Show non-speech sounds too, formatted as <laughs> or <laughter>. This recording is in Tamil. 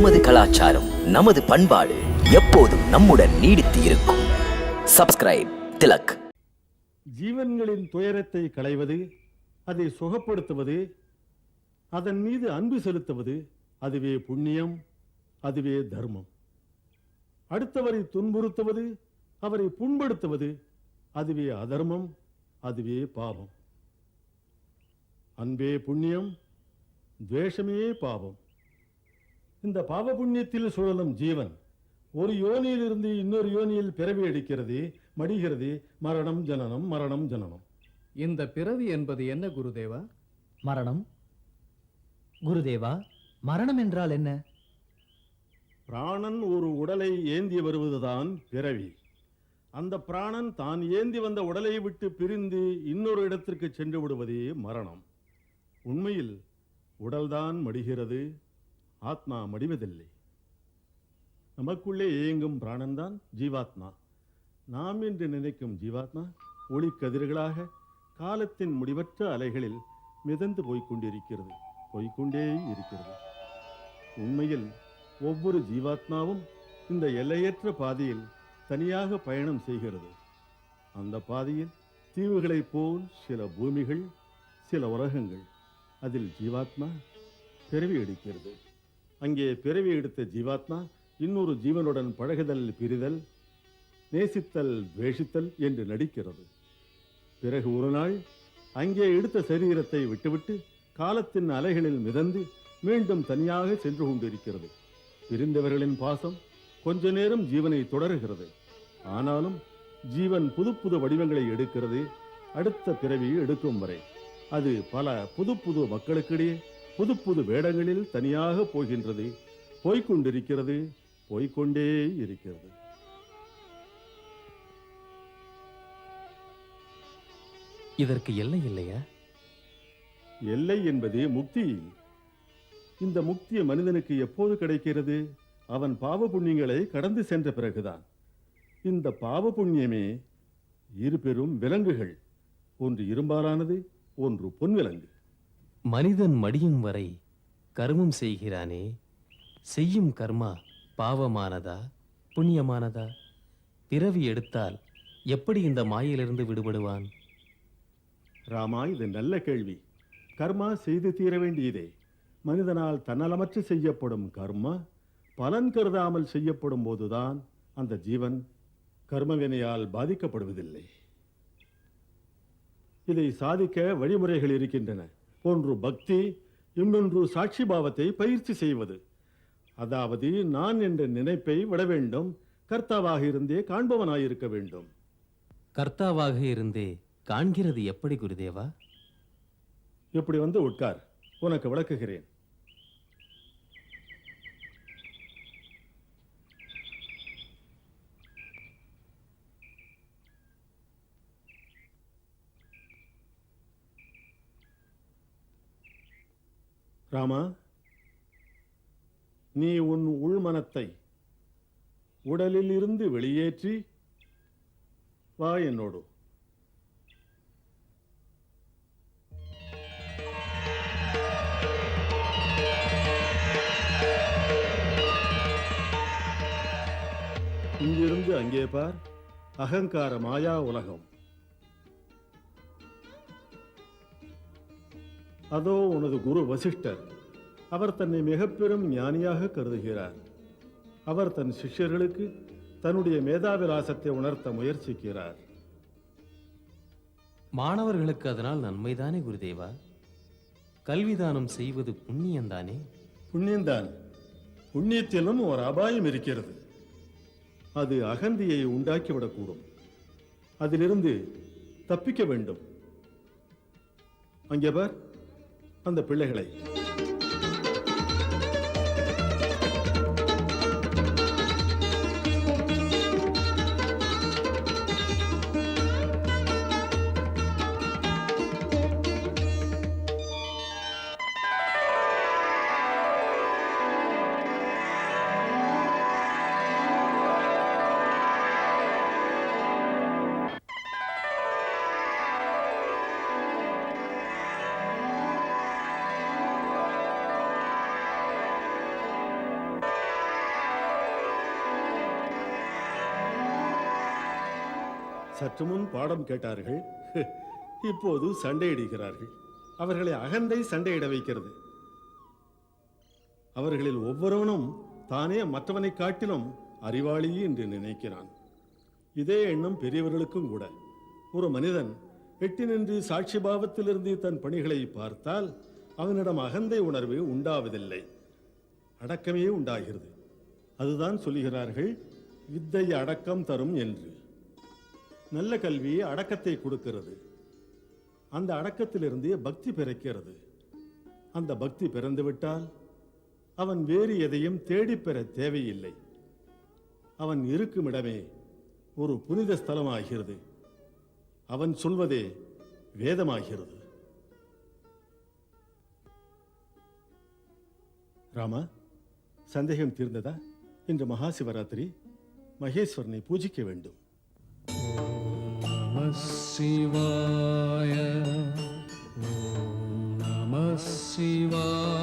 நமது கலாச்சாரம் நமது பண்பாடு எப்போதும் நம்முடன் நீடித்து இருக்கும். சப்ஸ்கிரைப் திலக். ஜீவன்களின் துயரத்தை களைவது அதை சுகப்படுத்துவது அதன் மீது அன்பு செலுத்துவது அதுவே புண்ணியம் அதுவே தர்மம். அடுத்தவரை துன்புறுத்துவது அவரை புண்படுத்துவது அதுவே அதர்மம் அதுவே பாவம். அன்பே புண்ணியம் துவேஷமே பாவம். இந்த பாவ புண்ணியத்தில் சுழலும் ஜீவன் ஒரு யோனியிலிருந்து இன்னொரு யோனியில் பிறவி எடுக்கிறது மடிகிறது மரணம் ஜனனம் மரணம் ஜனனம். இந்த பிறவி என்பது என்ன குருதேவா? மரணம். குருதேவா மரணம் என்றால் என்ன? பிராணன் ஒரு உடலை ஏந்தி வருவதுதான் பிறவி. அந்த பிராணன் தான் ஏந்தி வந்த உடலை விட்டு பிரிந்து இன்னொரு இடத்திற்கு சென்று விடுவதே மரணம். உண்மையில் உடல்தான் மடிகிறது ஆத்மா மடிவதில்லை. நமக்குள்ளே இயங்கும் பிராணன்தான் ஜீவாத்மா. நாம் என்று நினைக்கும் ஜீவாத்மா ஒளிக்கதிர்களாக காலத்தின் முடிவற்ற அலைகளில் மிதந்து போய்க் கொண்டிருக்கிறது. போய்க்கொண்டே இருக்கிறது. உண்மையில் ஒவ்வொரு ஜீவாத்மாவும் இந்த எல்லையற்ற பாதையில் தனியாக பயணம் செய்கிறது. அந்த பாதையில் தீவுகளைப் போல் சில பூமிகள் சில உலகங்கள் அதில் ஜீவாத்மா பிறவி எடுக்கிறது. அங்கே பிறவி எடுத்த ஜீவாத்மா இன்னொரு ஜீவனுடன் பழகுதல் பிரிதல் நேசித்தல் துவேஷித்தல் என்று நடிக்கிறது. பிறகு ஒரு நாள் அங்கே எடுத்த சரீரத்தை விட்டுவிட்டு காலத்தின் அலைகளில் மிதந்து மீண்டும் தனியாக சென்று கொண்டிருக்கிறது. பிரிந்தவர்களின் பாசம் கொஞ்ச நேரம் ஜீவனை தொடருகிறது. ஆனாலும் ஜீவன் புது புது வடிவங்களை எடுக்கிறது அடுத்த பிறவி எடுக்கும் வரை. அது பல புது புது மக்களுக்கிடையே புது புது வேடங்களில் தனியாக போகின்றது. போய்க்கொண்டிருக்கிறது போய்க்கொண்டே இருக்கிறது. இதற்கு எல்லை இல்லையா? எல்லை என்பது முக்தி. இந்த முக்தி மனிதனுக்கு எப்போது கிடைக்கிறது? அவன் பாவ புண்ணியங்களை கடந்து சென்ற பிறகுதான். இந்த பாவ புண்ணியமே இரு பெரும் விலங்குகள். ஒன்று இரும்பாலானது ஒன்று பொன் விலங்கு மனிதன் மடியும் வரை கர்மம் செய்கிறானே செய்யும் கர்மா பாவமானதா புண்ணியமானதா? பிறவி எடுத்தால் எப்படி இந்த மாயிலிருந்து விடுபடுவான்? ராமா இது நல்ல கேள்வி. கர்மா செய்து தீர வேண்டியதே. மனிதனால் தன்னலமற்று செய்யப்படும் கர்மா பலன் கருதாமல் செய்யப்படும் போதுதான் அந்த ஜீவன் கர்மவினையால் பாதிக்கப்படுவதில்லை. இதை சாதிக்க வழிமுறைகள் இருக்கின்றன. ஒன்று பக்தி இன்னொன்று சாட்சி பாவத்தை பயிற்சி செய்வது. அதாவது நான் என்ற நினைப்பை விட வேண்டும் கர்த்தாவாக இருந்தே காண்பவனாயிருக்க வேண்டும். கர்த்தாவாக இருந்தே காண்கிறது எப்படி குருதேவா? இப்படி வந்து உட்கார் உனக்கு விளக்குகிறேன். ராமா நீ உன் உள்மனத்தை உடலில் இருந்து வெளியேற்றி வா என்னோடு. இங்கிருந்து அங்கே பார் அகங்கார மாயா உலகம். அதோ உனது குரு வசிஷ்டர். அவர் தன்னை மிக பெரும் ஞானியாக கருதுகிறார். அவர் தன் சிஷ்யர்களுக்கு தன்னுடைய மேதாவிலாசத்தை உணர்த்த முயற்சிக்கிறார். மாணவர்களுக்கு அதனால் நன்மைதானே குருதேவா? கல்விதானம் செய்வது புண்ணியம்தானே? புண்ணியம்தான். புண்ணியத்திலும் ஒரு அபாயம் இருக்கிறது. அது அகந்தியை உண்டாக்கிவிடக்கூடும். அதிலிருந்து தப்பிக்க வேண்டும். அங்கே பார். அந்த பிள்ளைகளை சற்று முன் பாடம் கேட்டார்கள். <laughs> இப்போது சண்டையிடுகிறார்கள். அவர்களை அகந்தை சண்டையிட வைக்கிறது. அவர்களில் ஒவ்வொருவனும் தானே மற்றவனை காட்டிலும் அறிவாளி என்று நினைக்கிறான். இதே எண்ணம் பெரியவர்களுக்கும் கூட. ஒரு மனிதன் எட்டி நின்று சாட்சி பாவத்திலிருந்து தன் பணிகளை பார்த்தால் அவனிடம் அகந்தை உணர்வு உண்டாவதில்லை. அடக்கமே உண்டாகிறது. அதுதான் சொல்லுகிறார்கள் வித்தை அடக்கம் தரும் என்று. நல்ல கல்வி அடக்கத்தை கொடுக்கிறது. அந்த அடக்கத்திலிருந்து பக்தி பிறக்கிறது. அந்த பக்தி பிறந்துவிட்டால் அவன் வேறு எதையும் தேடிப் பெற தேவையில்லை. அவன் இருக்கும் இடமே ஒரு புனித ஸ்தலமாகிறது. அவன் சொல்வதே வேதமாகிறது. ராமா சந்தேகம் தீர்ந்ததா? இன்று மகாசிவராத்திரி மகேஸ்வரனை பூஜிக்க வேண்டும். नम शिवाय। नमः शिवाय।